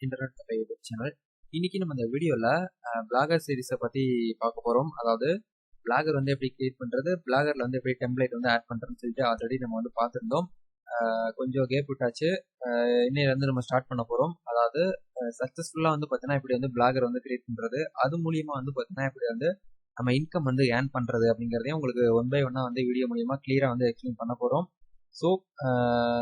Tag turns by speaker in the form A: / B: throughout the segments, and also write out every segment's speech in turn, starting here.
A: Internet cafe YouTube channel இன்னைக்கு நம்ம இந்த வீடியோவில் பிளாகர் சீரிஸை பற்றி பார்க்க போகிறோம் அதாவது பிளாகர் வந்து எப்படி கிரியேட் பண்ணுறது பிளாகரில் வந்து எப்படி டெம்ப்ளேட் வந்து ஆட் பண்ணுறதுன்னு சொல்லிட்டு ஆல்ரெடி நம்ம வந்து பார்த்துருந்தோம். கொஞ்சம் கேப் விட்டாச்சு. இன்னையிலேருந்து இன்னையில இருந்து நம்ம ஸ்டார்ட் பண்ண போகிறோம் அதாவது சக்ஸஸ்ஃபுல்லாக வந்து பார்த்தீங்கன்னா இப்படி வந்து பிளாகர் வந்து கிரியேட் பண்ணுறது அது மூலியமா வந்து பார்த்தீங்கன்னா இப்படி வந்து நம்ம இன்கம் வந்து ஏர்ன் பண்ணுறது அப்படிங்கிறதையும் உங்களுக்கு ஒன் பை ஒன்னாக வந்து வீடியோ மூலியமாக கிளியராக வந்து எக்ஸ்பிளைன் பண்ண போகிறோம் ஸோ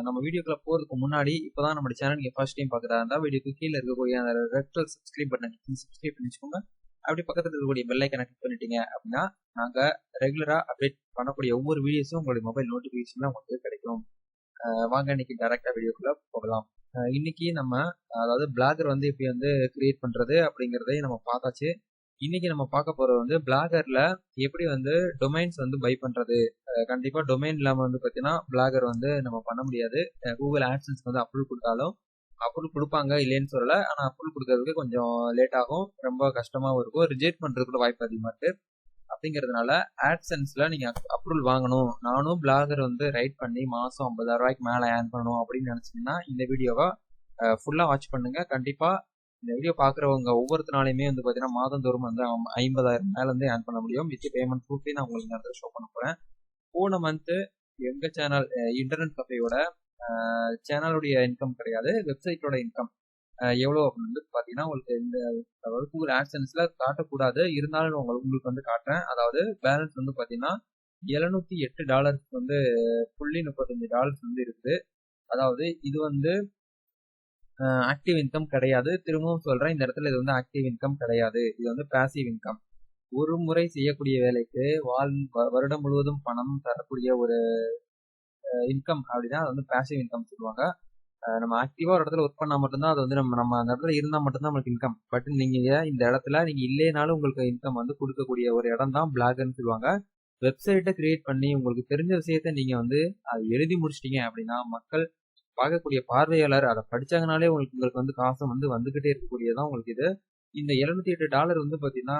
A: நம்ம வீடியோக்குள்ள போகிறதுக்கு முன்னாடி இப்போ தான் நம்ம சேனல் நீங்கள் ஃபர்ஸ்ட் டைம் பார்க்குறதா இருந்தால் வீடியோக்கு கீழே இருக்கக்கூடிய அந்த red colour subscribe button subscribe பண்ணி வச்சுக்கோங்க. அப்படி பக்கத்தில் இருக்கக்கூடிய பெல்லை கனெக்ட் பண்ணிட்டீங்க அப்படின்னா நாங்கள் ரெகுலராக அப்டேட் பண்ணக்கூடிய ஒவ்வொரு வீடியோஸும் உங்களுடைய மொபைல் நோட்டிஃபிகேஷன்லாம் உங்களுக்கு கிடைக்கும். வாங்க இன்னைக்கு டேரெக்டாக வீடியோக்குள்ளே போகலாம். இன்னைக்கு நம்ம அதாவது பிளாகர் வந்து எப்படி வந்து கிரியேட் பண்ணுறது அப்படிங்கிறதையும் நம்ம பார்த்தாச்சு. இன்னைக்கு நம்ம பார்க்க போறது வந்து பிளாகர்ல எப்படி வந்து டொமைன்ஸ் வந்து பை பண்றது? கண்டிப்பா டொமைன் இல்லாம வந்து பாத்தீங்கன்னா பிளாகர் வந்து நம்ம பண்ண முடியாது. கூகுள் ஆட்சன்ஸ் வந்து அப்ரூவ் கொடுத்தாலும் அப்ரூவ் கொடுப்பாங்க இல்லைன்னு சொல்லல. ஆனா அப்ரூவ் கொடுக்கறதுக்கு கொஞ்சம் லேட் ஆகும். ரொம்ப கஷ்டமாவும் இருக்கும். ரிஜெக்ட் பண்றது கூட வாய்ப்பு அதிகமா இருக்கு. அப்படிங்கிறதுனால ஆட்சன்ஸ்ல நீங்க அப்ரூவல் வாங்கணும். நானும் பிளாகர் வந்து ரைட் பண்ணி மாசம் ஐம்பதாயிரம் ரூபாய்க்கு மேல ஏர்ன் பண்ணணும் அப்படின்னு நினைச்சீங்கன்னா இந்த வீடியோவை ஃபுல்லா வாட்ச் பண்ணுங்க. கண்டிப்பா இந்த வீடியோ பாக்குறவங்க ஒவ்வொருத்தனாலையுமே வந்து பாத்தீங்கன்னா மாதந்தோறும் வந்து ஐம்பதாயிரம் மேல இருந்து ஏர்ன் பண்ண முடியும். வித் பேமெண்ட் ப்ரூஃபே நான் உங்களுக்கு நேரத்தில் ஷோ பண்ண போறேன். போன மந்த் எங்க சேனல் இன்டர்நெட் கஃபேயோட சேனலுடைய இன்கம் கிடையாது வெப்சைட்டோட இன்கம் எவ்வளோ அப்படின்னு வந்து பார்த்தீங்கன்னா உங்களுக்கு இந்த அதாவது கூகுள் ஆட்சன்ஸ்ல காட்டக்கூடாது. இருந்தாலும் உங்களுக்கு உங்களுக்கு வந்து காட்டுறேன். அதாவது பேலன்ஸ் வந்து பார்த்தீங்கன்னா எழுநூற்றி எட்டு டாலர்ஸ் வந்து புள்ளி முப்பத்தஞ்சு டாலர்ஸ் வந்து இருக்குது. அதாவது இது வந்து ஆக்டிவ் இன்கம் கிடையாது. திரும்பவும் சொல்றேன் இந்த இடத்துல இது வந்து ஆக்டிவ் இன்கம் கிடையாது. இது வந்து பேசிவ் இன்கம் ஒரு முறை செய்யக்கூடிய வேலைக்கு வாழ் வருடம் முழுவதும் பணம் தரக்கூடிய ஒரு இன்கம் அப்படின்னா அது வந்து பேசிவ் இன்கம் சொல்லுவாங்க. நம்ம ஆக்டிவா ஒரு இடத்துல ஒர்க் பண்ணா மட்டும்தான் அது வந்து நம்ம நம்ம அந்த இடத்துல இருந்தா மட்டும்தான் நம்மளுக்கு இன்கம் பட் நீங்க இந்த இடத்துல நீங்க இல்லைனாலும் உங்களுக்கு இன்கம் வந்து கொடுக்கக்கூடிய ஒரு இடம் தான் பிளாக்னு சொல்லுவாங்க. வெப்சைட்டை கிரியேட் பண்ணி உங்களுக்கு தெரிஞ்ச விஷயத்த நீங்க வந்து அதை எழுதி முடிச்சிட்டீங்க அப்படின்னா மக்கள் பார்க்கக்கூடிய பார்வையாளர் அதை படிச்சாங்கனாலே உங்களுக்கு உங்களுக்கு வந்து காசு வந்து வந்துகிட்டே இருக்கக்கூடியதான் உங்களுக்கு இது. இந்த எழுநூத்தி எட்டு டாலர் வந்து பாத்தீங்கன்னா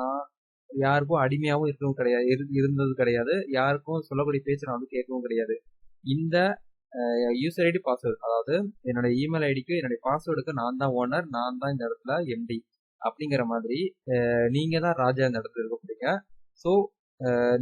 A: நான் யாருக்கும் அடிமையாகவும் இருக்கவும் கிடையாது இருந்தது கிடையாது. யாருக்கும் சொல்லக்கூடிய பேச்சு நான் வந்து கேட்கவும் கிடையாது. இந்த யூசர் ஐடி பாஸ்வேர்டு அதாவது என்னோட இமெயில் ஐடிக்கு என்னுடைய பாஸ்வேர்டுக்கு நான் தான் ஓனர் நான் தான் இந்த இடத்துல எம்டி அப்படிங்கிற மாதிரி நீங்க தான் ராஜா இந்த இடத்துல இருக்க போறீங்க ஸோ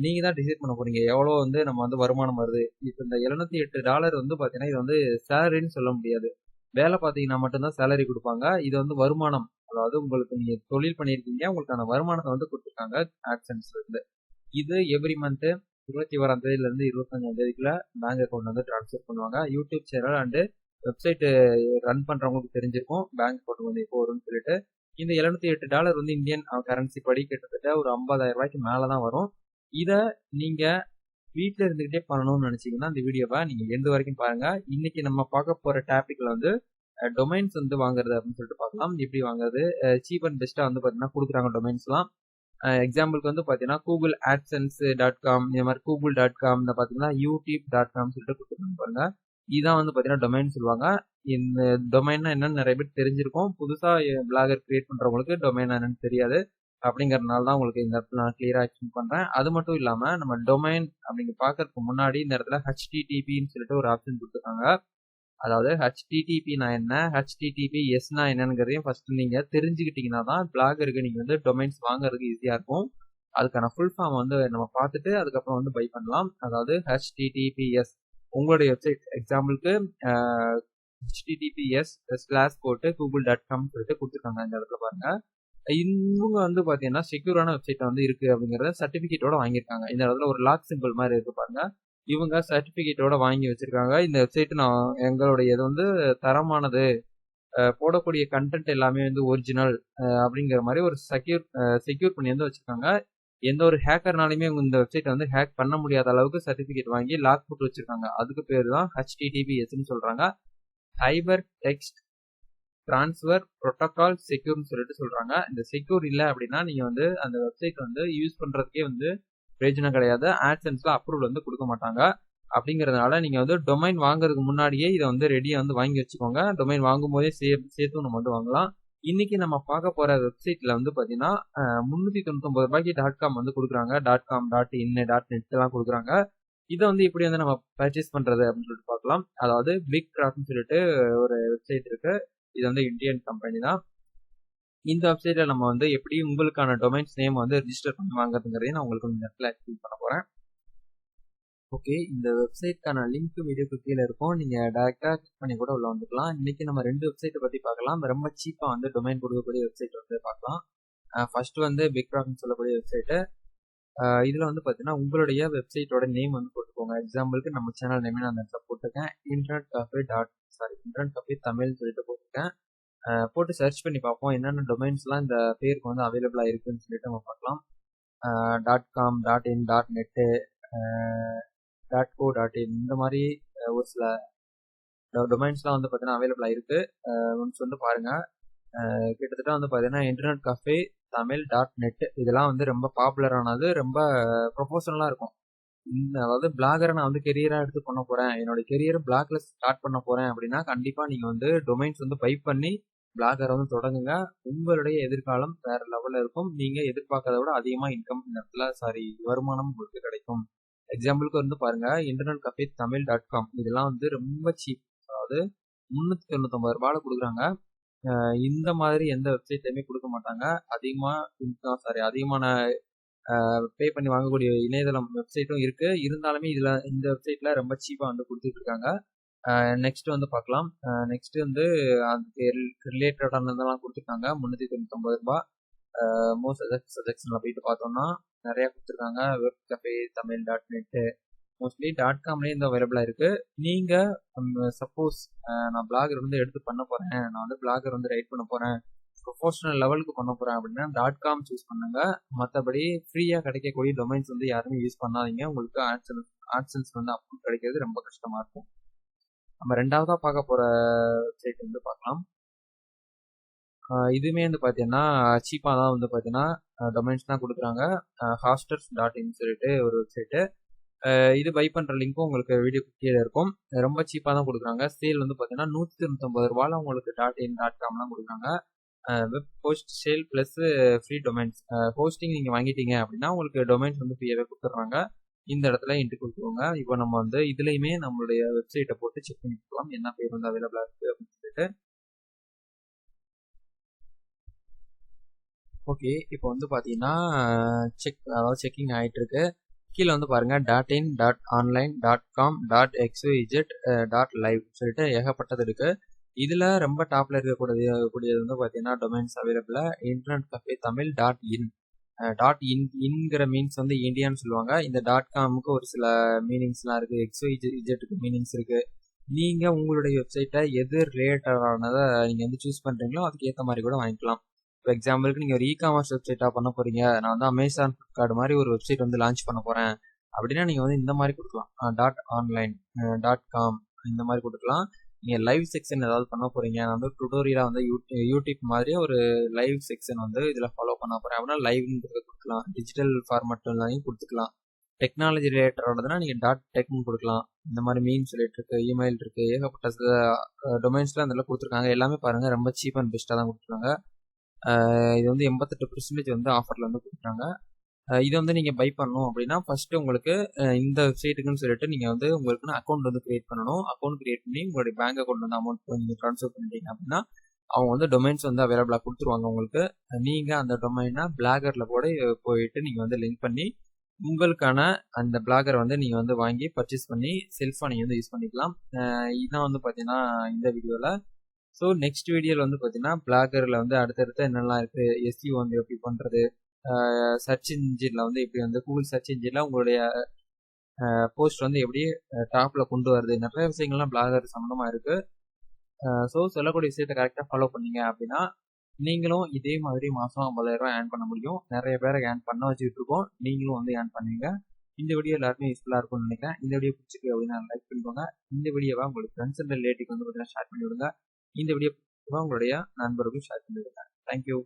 A: நீங்க தான் டிசைட் பண்ண போறீங்க. எவ்வளோ வந்து நம்ம வந்து வருமானம் வருது? இப்போ இந்த எழுநூத்தி எட்டு டாலர் வந்து பாத்தீங்கன்னா இது வந்து சேலரின்னு சொல்ல முடியாது. வேலை பார்த்தீங்கன்னா மட்டும்தான் சேலரி கொடுப்பாங்க. இது வந்து வருமானம். அதாவது உங்களுக்கு நீங்க தொழில் பண்ணியிருக்கீங்க உங்களுக்கான வருமானத்தை வந்து கொடுத்துருக்காங்க ஆக்சன்ஸ்ல இருந்து இது எவ்ரி மந்த் இருபத்தி ஓராம் தேதியில இருந்து இருபத்தஞ்சாம் தேதிக்குள்ள பேங்க் அக்கௌண்ட் வந்து டிரான்ஸ்ஃபர் பண்ணுவாங்க. YouTube channel and website run பண்றவங்களுக்கு தெரிஞ்சிருக்கும். பேங்க் அக்கௌண்ட் வந்து எப்போ வரும்னு சொல்லிட்டு. இந்த எழுநூத்தி எட்டு டாலர் வந்து இந்தியன் கரன்சி படி கிட்டத்தட்ட ஒரு ஐம்பதாயிரம் ரூபாய்க்கு மேலதான் வரும். இதை நீங்க வீட்டில் இருந்துகிட்டே பண்ணணும்னு நினச்சிங்கன்னா இந்த வீடியோவை நீங்க எந்த வரைக்கும் பாருங்க. இன்னைக்கு நம்ம பார்க்க போற டாபிக்ல வந்து டொமைன்ஸ் வந்து வாங்குறது அப்படின்னு சொல்லிட்டு பார்க்கலாம். எப்படி வாங்குறது? சீப் அண்ட் பெஸ்ட்டாக வந்து பார்த்தீங்கன்னா கொடுக்குறாங்க டொமைன்ஸ்லாம் எக்ஸாம்பிளுக்கு வந்து பார்த்தீங்கன்னா கூகுள் ஆட்சன்ஸ் டாட் காம் இந்த மாதிரி கூகுள் டாட் காம் இந்த யூடியூப் டாட் காம் சொல்லிட்டு கொடுத்துருக்காங்க பாருங்க. இதான் வந்து பார்த்தீங்கன்னா டொமைன் சொல்லுவாங்க. இந்த டொமைன்னா என்னன்னு நிறைய பேர் தெரிஞ்சிருக்கும். புதுசாக பிளாகர் கிரியேட் பண்ணுறவங்களுக்கு டொமைன் என்னன்னு தெரியாது. அப்படிங்கறதுனால தான் உங்களுக்கு இந்த இடத்துல நான் கிளியரா எக்ஸ்பிளைன் பண்றேன். அது மட்டும் இல்லாம நம்ம டொமைன் அப்படிங்க பாக்குறதுக்கு முன்னாடி இந்த இடத்துல ஹெச்டிடிபின்னு சொல்லிட்டு ஒரு ஆப்ஷன் கொடுத்துருக்காங்க. அதாவது ஹெச்டிடிபினா என்ன? ஹெச்டிடிபி எஸ்னா என்னங்கிறதையும் ஃபர்ஸ்ட் நீங்க தெரிஞ்சுக்கிட்டீங்கன்னா தான் பிளாகருக்கு நீங்க வந்து டொமைன்ஸ் வாங்குறதுக்கு ஈஸியா இருக்கும். அதுக்கான ஃபுல் ஃபார்ம் வந்து நம்ம பார்த்துட்டு அதுக்கப்புறம் வந்து பை பண்ணலாம். அதாவது H T T P S உங்களுடைய வெப்சைட் எக்ஸாம்பிளுக்கு H T T P S slash போட்டு கூகுள் டாட் காம் சொல்லிட்டு கொடுத்துருக்காங்க இந்த இடத்துல பாருங்க. இவங்க வந்து பார்த்தீங்கன்னா செக்யூரான வெப்சைட் வந்து இருக்கு அப்படிங்கிறத சர்டிஃபிகேட்டோட வாங்கியிருக்காங்க. இந்த இடத்துல ஒரு லாக் சிம்பிள் மாதிரி இருக்கு பாருங்க. இவங்க சர்டிஃபிகேட்டோட வாங்கி வச்சிருக்காங்க. இந்த வெப்சைட் நான் எங்களுடைய இது வந்து தரமானது போடக்கூடிய கண்டென்ட் எல்லாமே வந்து ஒரிஜினல் அப்படிங்கிற மாதிரி ஒரு செக்யூர் செக்யூர் பண்ணி வந்து வச்சிருக்காங்க. எந்த ஒரு ஹேக்கர்னாலுமே இந்த வெப்சைட் வந்து ஹேக் பண்ண முடியாத அளவுக்கு சர்டிபிகேட் வாங்கி லாக் போட்டு வச்சிருக்காங்க. அதுக்கு பேர் தான் ஹெச்டிடிபிஎஸ்ன்னு சொல்றாங்க. ஹைபர் டெக்ஸ்ட் டிரான்ஸ்ஃபர் ப்ரோட்டோகால் செக்யூர்னு சொல்லிட்டு சொல்கிறாங்க இந்த செக்யூர் இல்லை அப்படின்னா நீங்கள் வந்து அந்த வெப்சைட் வந்து யூஸ் பண்ணுறதுக்கே வந்து பிரயோஜனம் கிடையாது. ஆட்சன்ஸில் அப்ரூவல் வந்து கொடுக்க மாட்டாங்க. அப்படிங்கிறதுனால நீங்கள் வந்து டொமைன் வாங்குறதுக்கு முன்னாடியே இதை வந்து ரெடியாக வந்து வாங்கி வச்சுக்கோங்க. டொமைன் வாங்கும் போதே சே சேர்த்தும் நம்ம வந்து வாங்கலாம். இன்னைக்கு நம்ம பார்க்க போகிற வெப்சைட்டில் வந்து பார்த்தீங்கன்னா முந்நூற்றி தொண்ணூத்தொம்பது ரூபாய்க்கு டாட் காம் வந்து கொடுக்குறாங்க. டாட் காம் டாட் இன்னு டாட் நெட்லாம் கொடுக்குறாங்க. இதை வந்து எப்படி வந்து நம்ம பர்ச்சேஸ் பண்ணுறது அப்படின்னு சொல்லிட்டு பார்க்கலாம். அதாவது பிக் கிராஃப்ட்னு சொல்லிட்டு ஒரு வெப்சைட் இருக்குது இது வந்து இந்தியன் கம்பெனி தான். இந்த வெப்சைட்டில் நம்ம வந்து எப்படி உங்களுக்கான டொமைன்ஸ் நேம் வந்து ரிஜிஸ்டர் பண்ணி வாங்குறதுங்கிறதையும் நான் உங்களுக்கு இந்த இடத்துல எக்ஸ்பிளைன் பண்ண போகிறேன் ஓகே இந்த வெப்சைட்க்கான லிங்க் வீடியோக்கு கீழே இருக்கும். நீங்கள் டேரெக்டாக கிளிக் பண்ணி கூட உள்ள வந்துக்கலாம். இன்றைக்கி நம்ம ரெண்டு வெப்சைட்டை பற்றி பார்க்கலாம். ரொம்ப சீப்பாக வந்து டொமைன் கொடுக்கக்கூடிய வெப்சைட் வந்து பார்க்கலாம். ஃபர்ஸ்ட் வந்து பிக் ப்ராக்னு சொல்லக்கூடிய வெப்சைட்டு இதில் வந்து பார்த்தீங்கன்னா உங்களுடைய வெப்சைட்டோட நேம் வந்து போட்டுக்கோங்க. எக்ஸாம்பிளுக்கு நம்ம சேனல் நேமே நான் அந்த இடத்துல போட்டிருக்கேன். Internet cafe dot sorry internet cafe தமிழ்னு சொல்லிட்டு போட்டிருக்கேன். போட்டு சர்ச் பண்ணி பார்ப்போம். என்னென்ன டொமைன்ஸ்லாம் இந்த பேருக்கு வந்து அவைலபிளாக இருக்குன்னு சொல்லிட்டு நம்ம பார்க்கலாம். Dot com dot in dot net dot co dot in இந்த மாதிரி ஒரு சில டொமைன்ஸ்லாம் வந்து பார்த்தீங்கன்னா அவைலபிளாக இருக்குது ஒன்ஸ் வந்து பாருங்கள் கிட்டத்தட்ட வந்து பார்த்தீங்கன்னா internet cafe Tamil dot net இதெல்லாம் வந்து ரொம்ப பாப்புலரானது ரொம்ப ப்ரொஃபஷனலாக இருக்கும். அதாவது பிளாகரை நான் வந்து கெரியராக எடுத்து பண்ண போகிறேன் என்னோட கெரியர் பிளாக்ல ஸ்டார்ட் பண்ண போகிறேன் அப்படின்னா கண்டிப்பாக நீங்கள் வந்து டொமைன்ஸ் வந்து பை பண்ணி பிளாகரை வந்து தொடங்குங்க. உங்களுடைய எதிர்காலம் வேற லெவலில் இருக்கும். நீங்கள் எதிர்பார்க்கறத விட அதிகமாக இன்கம் இந்த இடத்துல சாரி வருமானம் உங்களுக்கு கிடைக்கும். எக்ஸாம்பிளுக்கு வந்து பாருங்க. Internet cafe Tamil dot com இதெல்லாம் வந்து ரொம்ப சீப் அதாவது முந்நூற்றி தொண்ணூத்தொம்பது ரூபாயில் கொடுக்குறாங்க. இந்த மாதிரி எந்த வெப்சைட்லையுமே கொடுக்க மாட்டாங்க. அதிகமாக சாரி அதிகமான பே பண்ணி வாங்கக்கூடிய இணையதளம் வெப்சைட்டும் இருக்குது இருந்தாலுமே இதில் இந்த வெப்சைட்டில் ரொம்ப சீப்பாக வந்து கொடுத்துட்ருக்காங்க நெக்ஸ்ட்டு நெக்ஸ்ட் வந்து பார்க்கலாம். நெக்ஸ்ட் வந்து அதுக்கு ரிலேட்டடானதெல்லாம் கொடுத்துருக்காங்க. முந்நூற்றி தொண்ணூத்தொம்பது ரூபா. மோஸ்ட் சஜெக்ட் சஜெக்ஷனில் போயிட்டு பார்த்தோம்னா நிறையா கொடுத்துருக்காங்க. Web cafe Tamil dot net mostly dot காம்லேயே இந்த அவைலபிளாக இருக்குது நீங்கள் சப்போஸ் நான் பிளாகர் வந்து எடுத்து பண்ண போகிறேன் நான் வந்து பிளாகர் வந்து ரைட் பண்ண போகிறேன் ப்ரொஃபஷனல் லெவலுக்கு பண்ண போகிறேன் அப்படின்னா டாட் காம் சூஸ் பண்ணுங்க. மற்றபடி ஃப்ரீயாக கிடைக்கக்கூடிய டொமைன்ஸ் வந்து யாருமே யூஸ் பண்ணாதீங்க. உங்களுக்கு ஆட்சன்ஸ் ஆட்சன்ஸ் வந்து அப்ரூவ் கிடைக்கிறது ரொம்ப கஷ்டமாக இருக்கும். நம்ம ரெண்டாவதாக பார்க்க போகிற வெப்சைட் வந்து பார்க்கலாம். இதுவுமே வந்து பார்த்தீங்கன்னா சீப்பாக தான் வந்து பார்த்தீங்கன்னா டொமைன்ஸ் தான் கொடுக்குறாங்க. ஹாஸ்டர்ஸ் டாட் இன் சொல்லிட்டு ஒரு வெப்சைட்டு இது பை பண்ணுற லிங்க்கும் உங்களுக்கு வீடியோ கீழே இருக்கும். ரொம்ப சீப்பாக தான் கொடுக்குறாங்க. சேல் வந்து பார்த்தீங்கன்னா நூற்றி தொண்ணூத்தொம்பது ரூபாயில் உங்களுக்கு டாட் இன் டாட் காம்லாம் கொடுக்குறாங்க. Web post sale plus free domains hosting நீங்கள் வாங்கிட்டீங்க அப்படின்னா உங்களுக்கு டொமைன்ஸ் வந்து ஃப்ரீயாகவே கொடுத்துட்றாங்க. இந்த இடத்துல இன்ட்டு கொடுத்துருவாங்க. இப்போ நம்ம வந்து இதுலேயுமே நம்மளுடைய வெப்சைட்டை போட்டு செக் பண்ணிக்கலாம். என்ன பேர் வந்து அவைலபிளாக இருக்குது அப்படின்னு சொல்லிட்டு. ஓகே இப்போ வந்து பார்த்தீங்கன்னா செக் அதாவது செக்கிங் ஆகிட்டு இருக்கு கீழே வந்து பாருங்க dot in dot online dot com dot X Y Z dot live சொல்லிட்டு ஏகப்பட்டது இருக்குது இதில் ரொம்ப டாப்ல இருக்கக்கூடிய கூடியது வந்து பார்த்தீங்கன்னா domains available internet cafe Tamil dot in dot in இன்கிற means வந்து இந்தியான்னு சொல்லுவாங்க. இந்த டாட் காமுக்கு ஒரு சில மீனிங்ஸ்லாம் இருக்குது எக்ஸோ இஜெட்டுக்கு மீனிங்ஸ் இருக்குது நீங்கள் உங்களுடைய வெப்சைட்டை எது ரிலேட்டடானதை நீங்கள் வந்து சூஸ் பண்ணுறீங்களோ அதுக்கு ஏற்ற மாதிரி கூட வாங்கிக்கலாம். இப்போ எக்ஸாம்பிளுக்கு நீங்கள் ஒரு இ காமர்ஸ் வெப்சைட்டாக பண்ண போகிறீங்க நான் வந்து அமேசான் ஃப்ளிப்கார்ட் மாதிரி ஒரு வெப்சைட் வந்து லான்ச் பண்ண போகிறேன் அப்படின்னா நீங்கள் வந்து இந்த மாதிரி கொடுக்கலாம். டாட் ஆன்லைன் டாட் காம் இந்த மாதிரி கொடுக்கலாம். நீங்கள் லைவ் செக்ஷன் ஏதாவது பண்ண போகிறீங்க நான் வந்து டுட்டோரியலாக வந்து யூடியூப் மாதிரி ஒரு லைவ் செக்ஷன் வந்து இதில் ஃபாலோ பண்ண போகிறேன் அப்படின்னா லைவ்னு கொடுக்கலாம். டிஜிட்டல் ஃபார்மேட்லையும் கொடுத்துக்கலாம். டெக்னாலஜி ரிலேட்டடானதுனா நீங்கள் டாட் டெக்னு கொடுக்கலாம். இந்த மாதிரி மீன் சொல்லிட்டு இருக்கு இமெயில் இருக்குது ஏகப்பட்ட டொமைன்ஸ்லாம் அதில் கொடுத்துருக்காங்க. எல்லாமே பாருங்கள் ரொம்ப சீப் அண்ட் பெஸ்ட்டாக தான் கொடுத்துருக்காங்க. இது வந்து எண்பத்தெட்டு பர்சன்டேஜ் வந்து ஆஃபரில் வந்து கொடுக்குறாங்க. இதை வந்து நீங்கள் பை பண்ணணும் அப்படின்னா ஃபஸ்ட்டு உங்களுக்கு இந்த வெப்சைட்டுக்குன்னு சொல்லிட்டு நீங்கள் வந்து உங்களுக்குன்னு அக்கௌண்ட் வந்து கிரியேட் பண்ணணும். அக்கௌண்ட் கிரியேட் பண்ணி உங்களுடைய பேங்க் அக்கௌண்ட் வந்து அமௌண்ட் நீங்கள் ட்ரான்ஸ்ஃபர் பண்ணிட்டீங்க அப்படின்னா அவங்க வந்து டொமைன்ஸ் வந்து அவைலபிளாக கொடுத்துருவாங்க உங்களுக்கு. நீங்கள் அந்த டொமைனை பிளாகரில் கூட போயிட்டு நீங்கள் வந்து லிங்க் பண்ணி உங்களுக்கான அந்த பிளாகர் வந்து நீங்கள் வந்து வாங்கி பர்ச்சேஸ் பண்ணி செல்ஃபாக நீங்கள் வந்து யூஸ் பண்ணிக்கலாம். இதான் வந்து பார்த்தீங்கன்னா இந்த வீடியோவில் ஸோ நெக்ஸ்ட் வீடியோவில் வந்து பார்த்தீங்கன்னா பிளாகரில் வந்து அடுத்தடுத்து என்னெல்லாம் இருக்குது எஸ்யூ வந்து எப்படி பண்ணுறது சர்ச் இன்ஜினில் வந்து இப்படி வந்து கூகுள் சர்ச் இன்ஜினில் உங்களுடைய போஸ்ட் வந்து எப்படி டாப்பில் கொண்டு வருது. நிறைய விஷயங்கள்லாம் பிளாகர் சம்மந்தமாக இருக்குது ஸோ சொல்லக்கூடிய விஷயத்தை கரெக்டாக ஃபாலோ பண்ணீங்க அப்படின்னா நீங்களும் இதே மாதிரி மாதம் ஐம்பதாயிரம் ரூபாய் ஏர்ன் பண்ண முடியும். நிறைய பேரை ஏர்ன் பண்ண வச்சுக்கிட்டு இருக்கோம் நீங்களும் வந்து ஏர்ன் பண்ணுவீங்க இந்த வீடியோ எல்லாருமே யூஸ்ஃபுல்லாக இருக்கும்னு நினைக்கிறேன். இந்த வீடியோ பிடிச்சிருக்கு அப்படின்னா லைக் பண்ணிக்கோங்க. இந்த வீடியோவை உங்களுக்கு ஃப்ரெண்ட்ஸ் அண்ட் ரிலேட்டிவ் வந்து பார்த்தீங்கன்னா ஷேர் பண்ணி விடுங்க இந்த வீடியோ உங்களுடைய நண்பர்களுக்கும் ஷேர் பண்ணி விடுங்க தேங்க்யூ